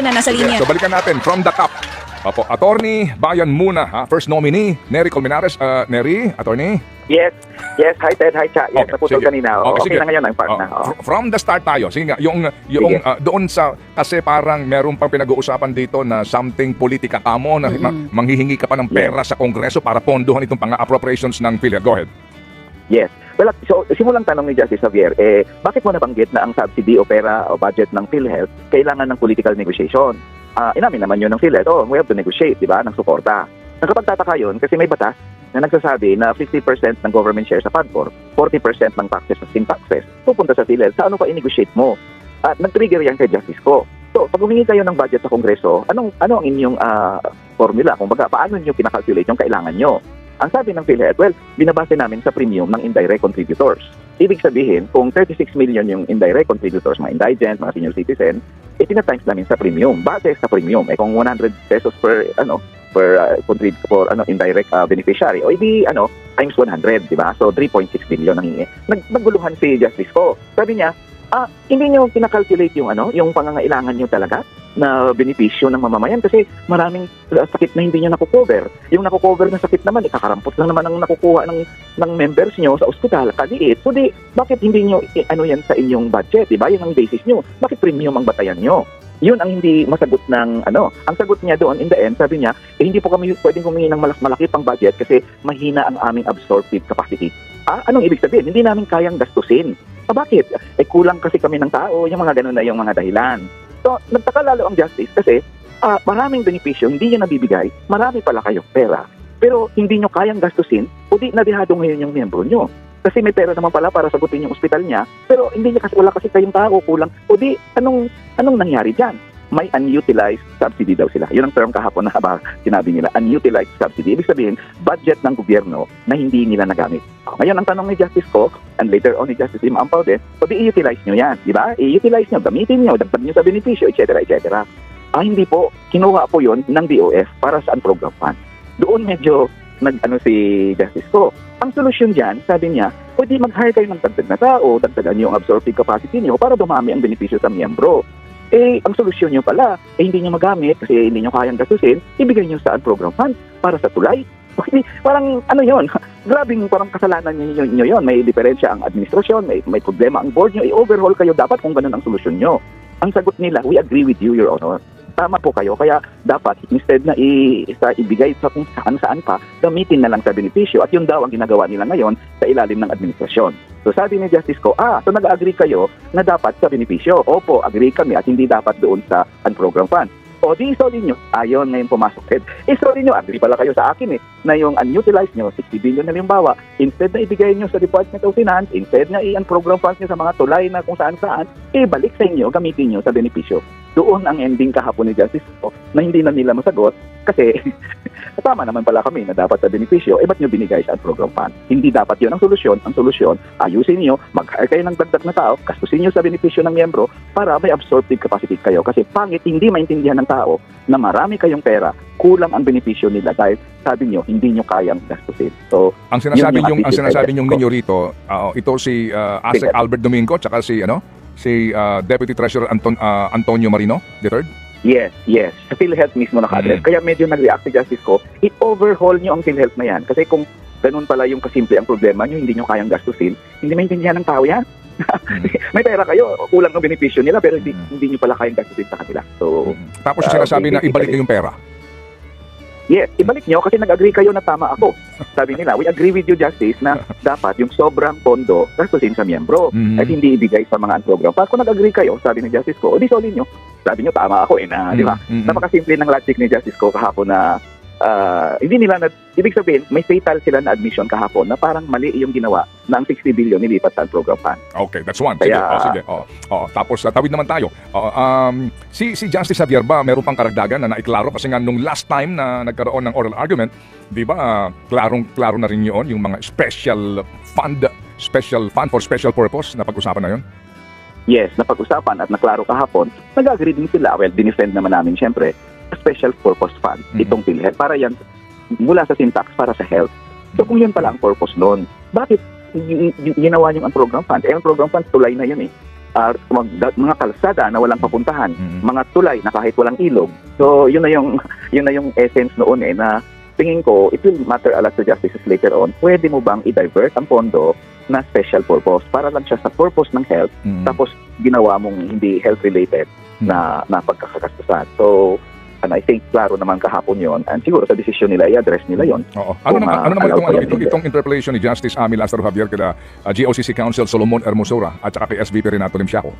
Ito na, nasa linya. So balikan natin from the top. Opo, Attorney Bayan muna ha. First nominee, Nery Colmenares. Uh, Nery, Attorney. Yes. Yes. Hi, Ted. Hi, Cha. Yes, naputol sige. kanina. Okay, okay sige. na ngayon ang part Oh, na. Oo. fr- From the start tayo. Sige nga, yung, yung Sige. ah, doon sa, kasi parang meron pang pinag-uusapan dito na something politika kamo, na ma- manghihingi ka pa ng pera sa Kongreso para pondohan itong pang-appropriations ng PhilHealth. Go ahead. Yes. Well, so, simulang tanong ni Justice Javier, eh, bakit mo nabanggit na ang subsidy o pera o budget ng PhilHealth kailangan ng political negotiation? Ah, inamin naman yun ng PhilHealth, oh, we have to negotiate, di ba, ng suporta. Nakapagtataka yun kasi may batas na nagsasabi na 50% ng government share sa PADCOR, 40% ng taxes sa sin taxes, pupunta sa PhilHealth. Sa ano pa i-negotiate mo? At nag-trigger yan kay Justice ko. So, pag humingi kayo ng budget sa Kongreso, anong ano ang inyong ah, formula? Kung baga, paano niyo kinakalculate yung kailangan nyo? Ang sabi ng PhilHealth, well, binabase namin sa premium ng indirect contributors. Ibig sabihin, kung 36 million yung indirect contributors, mga indigent, mga senior citizen, eh tinatimes namin sa premium, base sa premium. Eh kung 100 pesos per, ano, per uh, contrib- for ano indirect uh, beneficiary, o hindi ano, times 100, di ba? So 3.6 billion ang hingi. Nag naguluhan si Justice ko. Sabi niya, ah, hindi niyo kinakalculate yung ano, yung pangangailangan niyo talaga na benepisyo ng mamamayan kasi maraming sakit na hindi niyo nakukover. Yung nakukover na sakit naman, ikakarampot lang naman ang nakukuha ng ng members nyo sa ospital, kaliit. So di, bakit hindi nyo i- ano yan sa inyong budget, di ba? Yun ang basis nyo. Bakit premium ang batayan nyo? Yun ang hindi masagot ng ano. Ang sagot niya doon in the end, sabi niya, eh, hindi po kami pwedeng humingi ng malak malaki pang budget kasi mahina ang aming absorptive capacity. Ah, anong ibig sabihin? Hindi namin kayang gastusin. Ah, bakit? Eh kulang kasi kami ng tao, yung mga ganun na yung mga dahilan. So, nagtaka lalo ang justice kasi ah, maraming benepisyo hindi niya nabibigay, marami pala kayong pera, pero hindi nyo kayang gastusin, o di nadihado ngayon yung miyembro nyo. Kasi may pera naman pala para sagutin yung ospital niya, pero hindi niya kasi wala kasi kayong tao, kulang. O di, anong, anong nangyari dyan? May unutilized subsidy daw sila. Yun ang term kahapon na ba sinabi nila, unutilized subsidy. Ibig sabihin, budget ng gobyerno na hindi nila nagamit. Ngayon, ang tanong ni Justice ko, and later on ni Justice Im Ampaude, o di i-utilize nyo yan, di ba? I-utilize nyo, gamitin nyo, dagdag nyo sa benepisyo, etc. etc. Ah, hindi po. Kinuha po yon ng DOF para sa program fund. Doon medyo nag ano si Justice ko. Ang solusyon diyan, sabi niya, pwede mag-hire kayo ng dagdag na tao, dagdagan niyo ang absorptive capacity niyo para dumami ang benepisyo sa miyembro. Eh, ang solusyon niyo pala, eh hindi niyo magamit kasi hindi niyo kayang gastusin, ibigay niyo sa program fund para sa tulay. Okay, parang ano yon grabing parang kasalanan niyo niyo yon May diferensya ang administrasyon, may, may problema ang board niyo, i-overhaul kayo dapat kung ganun ang solusyon niyo. Ang sagot nila, we agree with you, Your Honor. Tama po kayo. Kaya dapat, instead na i- sa, ibigay sa kung saan-saan pa, gamitin na lang sa benepisyo. At yun daw ang ginagawa nila ngayon sa ilalim ng administrasyon. So sabi ni Justice ko, ah, so nag-agree kayo na dapat sa benepisyo. Opo, agree kami at hindi dapat doon sa unprogram fund. O di sorry nyo, ayon ngayon pumasok. Eh, eh sorry nyo, agree pala kayo sa akin eh, na yung unutilized nyo, 60 billion na limbawa, instead na ibigay nyo sa Department of Finance, instead na i-program funds nyo sa mga tulay na kung saan-saan, eh balik sa inyo, gamitin nyo sa benepisyo. Doon ang ending kahapon ni Justice ko na hindi na nila masagot kasi tama naman pala kami na dapat sa benepisyo, eh ba't nyo binigay sa program fund? Hindi dapat yun ang solusyon. Ang solusyon, ayusin nyo, mag-hire kayo ng dagdag na tao, kastusin nyo sa benepisyo ng miyembro para may absorptive capacity kayo. Kasi pangit, hindi maintindihan ng tao na marami kayong pera, kulang ang benepisyo nila dahil sabi nyo, hindi nyo kayang gastusin. So, Ang sinasabi yung ang sinasabi Justice ninyo rito, ah, ito si uh, Asek. Albert Domingo tsaka si ano, si ah, Deputy Treasurer Anton, ah, Antonio Marino, the third. Yes, yes. Sa PhilHealth mismo naka-address. Mm. Kaya medyo nag-react si Justice ko, i-overhaul nyo ang PhilHealth na yan. Kasi kung ganun pala yung kasimple ang problema nyo, hindi nyo kayang gastusin, hindi maintindihan ng tao yan. May pera kayo, kulang ng benepisyo nila, pero hindi, Mm. hindi nyo pala kayang gastusin sa kanila. So, Tapos yung Ah, sinasabi na ibalik yung pera. Yes, ibalik nyo kasi nag-agree kayo na tama ako. Sabi nila, we agree with you, Justice, na dapat yung sobrang pondo gastusin sa miyembro Mhm. at hindi ibigay sa mga unprogram. Pag kung nag-agree kayo, sabi ni Justice ko, o di solid nyo. Sabi nyo, tama ako eh, na, di ba? Mhm. Napakasimple ng logic ni Justice ko kahapon na ah, hindi nila na, ibig sabihin, may fatal sila na admission kahapon na parang mali yung ginawa na ang 60 billion nilipat sa program fund. Okay, that's one. Sige, Kaya- oh, sige. Oh, oh, tapos uh, tawid naman tayo. Oh, um, si si Justice Javier ba meron pang karagdagan na naiklaro kasi nga nung last time na nagkaroon ng oral argument, 'di ba? ah, klarong klaro na rin 'yon yung mga special fund, special fund for special purpose na pag-usapan na 'yon. Yes, napag-usapan at naklaro kahapon, nag-agree din sila. Well, dinefend naman namin siyempre, special purpose fund, Mhm. itong PhilHealth, para yan mula sa syntax para sa health. So kung yun pala ang purpose noon, bakit ginawa yung ang program fund? Eh, ang program fund, tulay na yun eh. mag- mga kalsada na walang papuntahan, Mm. mga tulay na kahit walang ilog. So, yun na yung yun na yung essence noon eh na tingin ko it will matter a lot to justices later on. Pwede mo bang i-divert ang pondo na special purpose para lang siya sa purpose ng health Mm. tapos ginawa mong hindi health related na na pagkakagastusan. So, and I think klaro naman kahapon yon and siguro sa desisyon nila i-address nila yon. Oo. Ano naman, ano naman itong, ano, yan, itong, itong interpellation ni Justice Ami Lazaro Javier kila ah, GOCC Council Solomon Hermosura at saka kay SVP Renato Limsiaco?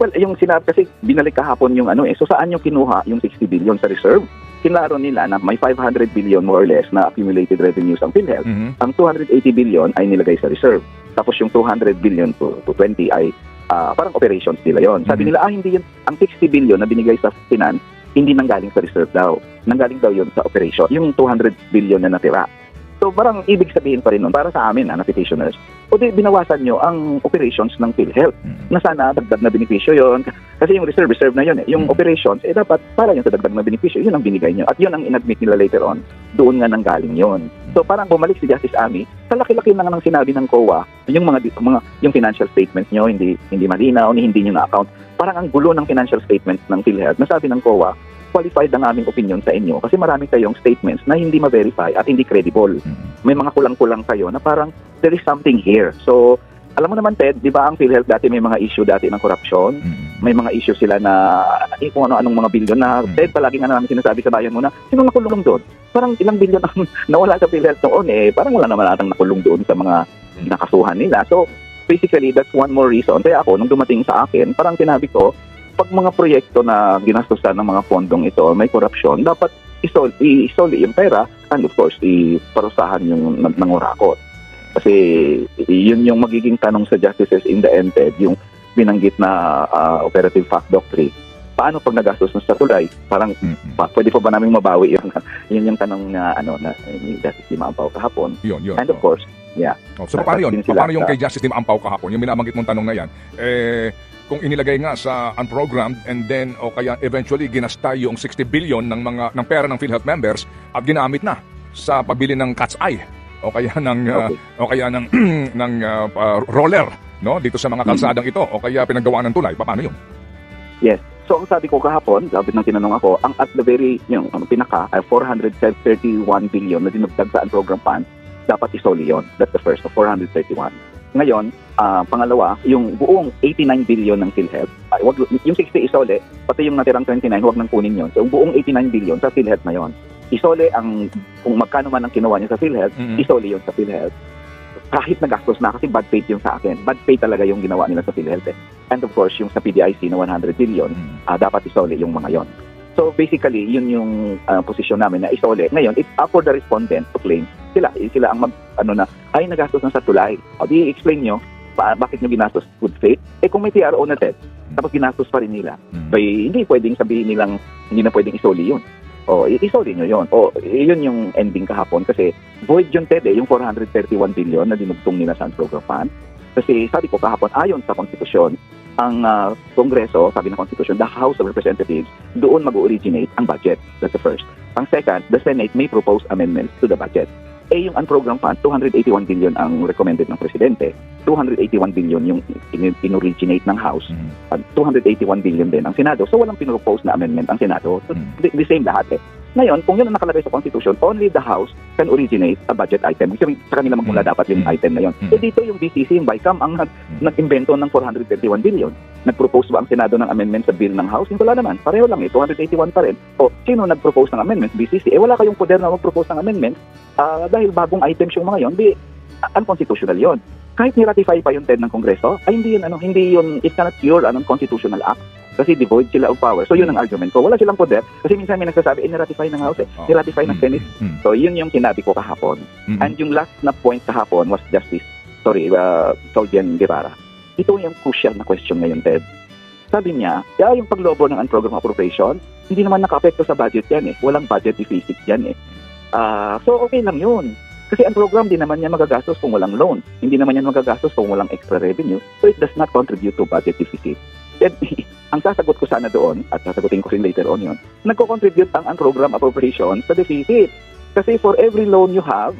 Well, yung sinabi kasi binalik kahapon yung ano eh. So saan yung kinuha yung 60 billion sa reserve? Kinlaro nila na may 500 billion more or less na accumulated revenues ang PhilHealth. Mhm. Ang 280 billion ay nilagay sa reserve. Tapos yung 200 billion to, to 20 ay ah, parang operations nila yon. Sabi Mhm. nila, ah, hindi yun, ang 60 billion na binigay sa finance, hindi nanggaling sa reserve daw. Nanggaling daw yun sa operation. Yung 200 billion na natira. So parang ibig sabihin pa rin nun, para sa amin, na petitioners, o di binawasan nyo ang operations ng PhilHealth. Mhm. na sana dagdag na benepisyo yon kasi yung reserve reserve na yun eh. Yung Mm. operations eh dapat para yun sa dagdag na benepisyo yun ang binigay nyo. At yun ang inadmit nila later on. Doon nga nang galing yon so parang bumalik si Justice Ami sa laki-laki na nga ng sinabi ng COA yung mga mga yung financial statements nyo hindi hindi malinaw ni hindi nyo na account parang ang gulo ng financial statements ng PhilHealth. Nasabi ng COA qualified ang aming opinion sa inyo kasi marami kayong statements na hindi ma-verify at hindi credible Mhm. may mga kulang-kulang kayo na parang there is something here. So, alam mo naman Ted, di ba ang PhilHealth dati may mga issue dati ng korupsyon? Mhm. May mga issue sila na eh, kung ano-anong mga bilyon na Mm. Ted palagi nga namin sinasabi sa bayan mo na sino nakulong doon? Parang ilang bilyon ang nawala sa PhilHealth noon eh. Parang wala naman natang nakulong doon sa mga nakasuhan nila. So, basically, that's one more reason. Kaya ako, nung dumating sa akin, parang sinabi ko, pag mga proyekto na ginastusan ng mga fondong ito, may korupsyon, dapat isol, isoli yung pera and of course, iparusahan yung nangurakot. Kasi yun yung magiging tanong sa justices in the end, Ted, yung binanggit na ah, operative fact doctrine. Paano pag nagastos na sa tulay? Parang Mhm. pa, pwede pa ba namin mabawi yun? yun yung tanong na ano na ni Justice Lima Ampaw kahapon. Yun, yun. And of course, Oh, so paano yun? Paano yung kay Justice Tim Ampaw kahapon? Yung minabanggit mong tanong na yan, eh, kung inilagay nga sa unprogrammed and then o kaya eventually ginasta yung 60 billion ng mga ng pera ng PhilHealth members at ginamit na sa pagbili ng cat's eye o kaya ng uh, Okay. o kaya ng ng uh, uh, roller no dito sa mga Mm-hmm. kalsadang ito o kaya pinagawa ng tulay paano yun Yes. So ang sabi ko kahapon, sabi ng tinanong ako, ang at the very, yung ano, pinaka, ay 431 billion na dinagdag sa program fund, dapat isoli yon. That's the first, so 431. Ngayon, ah, pangalawa, yung buong 89 billion ng PhilHealth, ay, wag, yung 60 isole, pati yung natirang 29, huwag nang kunin yon. So yung buong 89 billion sa PhilHealth na yon. Isole ang, kung magkano man ang kinuha niya sa PhilHealth, Mhm. isole yon sa PhilHealth. Kahit nagastos na kasi bad faith yung sa akin. Bad faith talaga yung ginawa nila sa PhilHealth. Eh. And of course, yung sa PDIC na 100 billion, Mhm. ah, dapat isole yung mga yon. So basically, yun yung ah, posisyon namin na isole. Ngayon, it's up for the respondent to claim. Sila, eh, sila ang mag, ano na, ay nagastos na sa tulay. O di explain nyo, pa, bakit nyo ginastos good faith? Eh kung may TRO na TED, tapos ginastos pa rin nila. Mhm. Bay, hindi pwedeng sabihin nilang hindi na pwedeng isoli yun. O, isoli nyo yun. O, yun yung ending kahapon kasi void yun, Ted, eh, yung 431 billion na dinugtong nila sa program fund. Kasi sabi ko kahapon, ayon sa konstitusyon, ang ah, Kongreso, sabi ng konstitusyon, the House of Representatives, doon mag-originate ang budget. That's the first. Ang second, the Senate may propose amendments to the budget. Eh, yung unprogrammed fund, 281 billion ang recommended ng Presidente. 281 billion yung in- in-originate ng House Mhm. at 281 billion din ang Senado. So walang pinropose na amendment ang Senado. So, Mm. the, the same lahat eh. Ngayon, kung yun ang nakalagay sa Constitution, only the House can originate a budget item. Sabihin, sa kanila magmula Mm. dapat yung Mm. item na yun. Mm. Eh dito yung BCC, yung BICAM, ang nag, nag-invento ng 431 billion. Nag-propose ba ang Senado ng amendment sa bill ng House? Hindi wala naman. Pareho lang eh, 281 pa rin. O, sino nag-propose ng amendment? BCC. Eh wala kayong poder na mag-propose ng amendment ah, dahil bagong items yung mga yon. Di, ah, unconstitutional yon. Kahit ni-ratify pa yung TED ng Kongreso, ay hindi yun, ano, hindi yun, it cannot cure anong constitutional act kasi devoid sila of power. So yun ang argument ko. Wala silang poder kasi minsan may nagsasabi, eh, ni-ratify ng House eh. Oh. Ni-ratify ng Mhm. Senate. Mhm. So yun yung sinabi ko kahapon. And yung last na point kahapon was Justice, sorry, uh, Soldian Guevara. Ito yung crucial na question ngayon, Ted. Sabi niya, kaya yung paglobo ng unprogrammed appropriation, hindi naman naka-apekto sa budget yan eh. Walang budget deficit yan eh. Ah, so okay lang yun. Kasi ang program din naman yan magagastos kung walang loan. Hindi naman yan magagastos kung walang extra revenue. So it does not contribute to budget deficit. Then, ang sasagot ko sana doon, at sasagutin ko rin later on yun, nagko-contribute ang unprogrammed appropriation sa deficit. Kasi for every loan you have,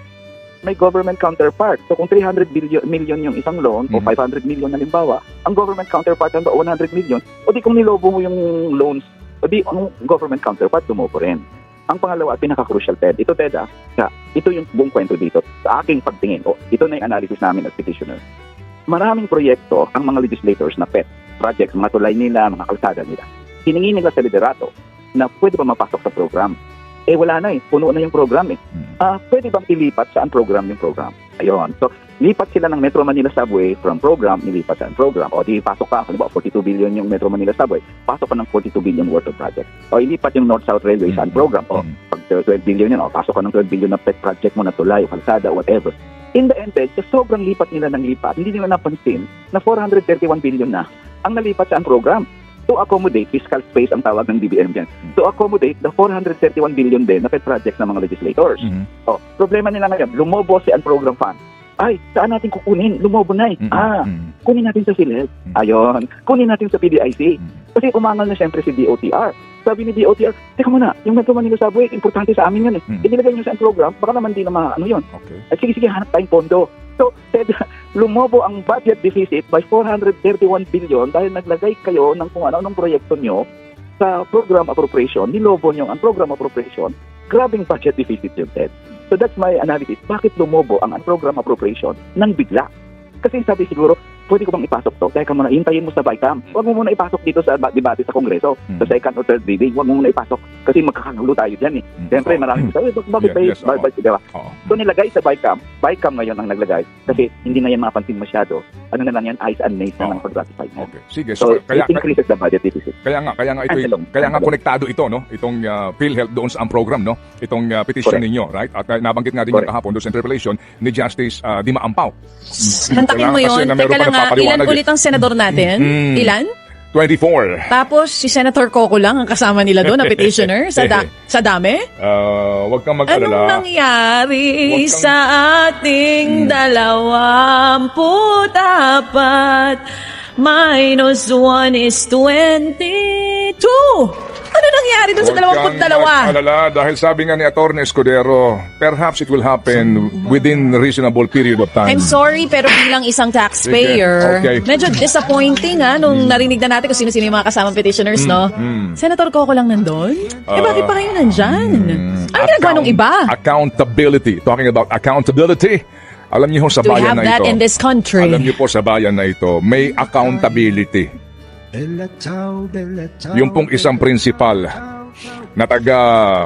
may government counterpart. So kung 300 billion, million yung isang loan o Mhm. 500 million halimbawa, ang government counterpart ang 100 million, o di kung nilobo mo yung loans, o di ang government counterpart lumobo rin. Ang pangalawa, at pinaka-crucial, Ted, ito, Ted, ah, ito yung buong kwento dito. Sa aking pagtingin, o ito na yung analysis namin as petitioner. Maraming proyekto ang mga legislators na PET projects, mga tulay nila, mga kalsada nila. Hiningi nila sa liderato na pwede ba mapasok sa program. Eh wala na eh, puno na yung program eh. Mm. Ah, pwede bang ilipat saan program yung program? Ayun. So, lipat sila ng Metro Manila Subway from program, nilipat saan program. O di pasok ka, halimbawa 42 billion yung Metro Manila Subway, pasok ka ng 42 billion worth of project. O ilipat yung North-South Railway saan Mm. program. O Mm. pag 12 billion yun, o pasok ka ng 12 billion na pet project mo na tulay, o kalsada, whatever. In the end, sa sobrang lipat nila ng lipat, hindi nila napansin na 431 billion na ang nalipat sa program to accommodate fiscal space ang tawag ng DBM dyan. To accommodate the 431 billion din na pet projects ng mga legislators. Mhm. Oh, problema nila ngayon, lumobo si program fund. Ay, saan natin kukunin? Lumobo na eh. Mhm. Ah, kunin natin sa PhilHealth. Mm. Ayon. Kunin natin sa PDIC. Mm. Kasi umangal na siyempre si DOTR. Sabi ni DOTR, teka muna, yung Metro Manila Subway, importante sa amin yan eh. Mm. Inilagay nyo sa program, baka naman di na ma- ano yun. Okay. Ay, sige, sige, hanap tayong pondo. So, Ted, lumobo ang budget deficit by 431 billion dahil naglagay kayo ng kung ano-anong proyekto nyo sa program appropriation, nilobo nyo ang program appropriation, grabing budget deficit yun, Ted. So that's my analysis. Bakit lumobo ang program appropriation nang bigla? Kasi sabi siguro, pwede ko bang ipasok to? Teka muna, hintayin mo sa BICAM. Huwag mo muna ipasok dito sa ba- debate sa Kongreso, Mm. sa second or third reading. Huwag mo muna ipasok kasi magkakagulo tayo dyan eh. Mm. Siyempre, Oo. maraming sabi, "Bak- bakit Yeah, tayo, yes, ba- oo. ba- diba? Oo. So nilagay sa BICAM, BICAM ngayon ang naglagay kasi hindi na yan mapansin masyado. Ano na lang yan, eyes and nays na Oo. lang pag-ratify na. Okay. Sige. So, So, kaya, it increases the budget deficit. Kaya nga, kaya nga ito, Antelong. kaya nga konektado ito, no? Itong uh, PhilHealth doon sa ang program, no? Itong uh, petition Correct. ninyo, right? At uh, nabanggit nga din yung Correct. kahapon doon sa interpellation ni Justice uh, Dima Ampaw. Hantakin mo yun. na meron Teka lang nga, ilan ulit ang senador natin? Mm. Ilan? 24. Tapos si Senator Coco lang ang kasama nila doon na petitioner sa da- sa dami? Uh, huwag kang Anong mag-alala. nangyari Huwag kang- sa ating dalawamput apat? Minus one is 22. Ano nangyari doon sa kang dalawa? mag-alala dahil sabi nga ni Atty. Escudero, perhaps it will happen within reasonable period of time. I'm sorry, pero bilang isang taxpayer, Sige, okay. medyo disappointing ha, nung narinig na natin kung sino-sino yung mga kasamang petitioners, no? mm. Senator Coco lang nandun? eh, Ah, bakit pa kayo nandyan? Ano ginagawa nung iba? Accountability. Talking about accountability. Alam niyo ho sa Do we bayan have na that ito. in this country? Alam niyo po sa bayan na ito, may accountability. Yung pong isang prinsipal na taga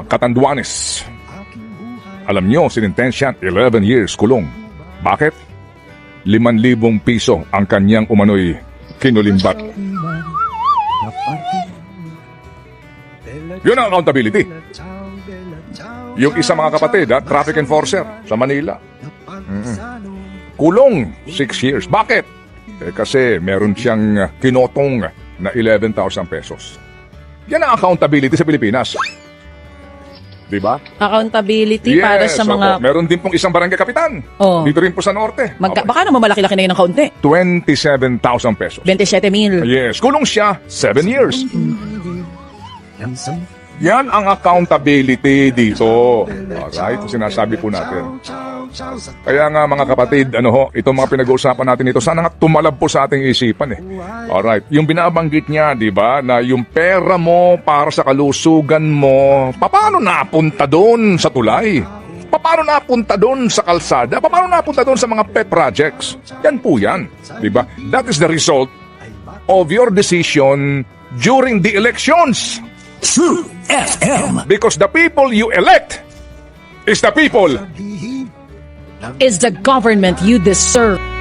Katanduanes. Alam niyo, sinintensya 11 years kulong. Bakit? 5,000 piso ang kanyang umano'y kinulimbat. Yun ang accountability. Yung isa mga kapatid, ha, traffic enforcer sa Manila. Mm. Kulong 6 years. Bakit? Eh, kasi meron siyang uh, kinotong na 11,000 pesos. Yan ang accountability sa Pilipinas. Di ba? Accountability para sa mga... opo. Meron din pong isang barangay kapitan. Oh. Dito rin po sa norte. Magka, baka naman malaki-laki na yun ng kaunti. 27,000 pesos. 27 mil. Yes, kulong siya 7 years. Yan ang accountability dito. Alright, sinasabi po natin. Kaya nga mga kapatid, ano ho, itong mga pinag-uusapan natin ito, sana nga tumalab po sa ating isipan eh. Alright, yung binabanggit niya, di ba, na yung pera mo para sa kalusugan mo, paano napunta doon sa tulay? Paano napunta doon sa kalsada? Paano napunta doon sa mga pet projects? Yan po yan. Di ba? That is the result of your decision during the elections. True FM. Because the people you elect is the people Is the government you deserve.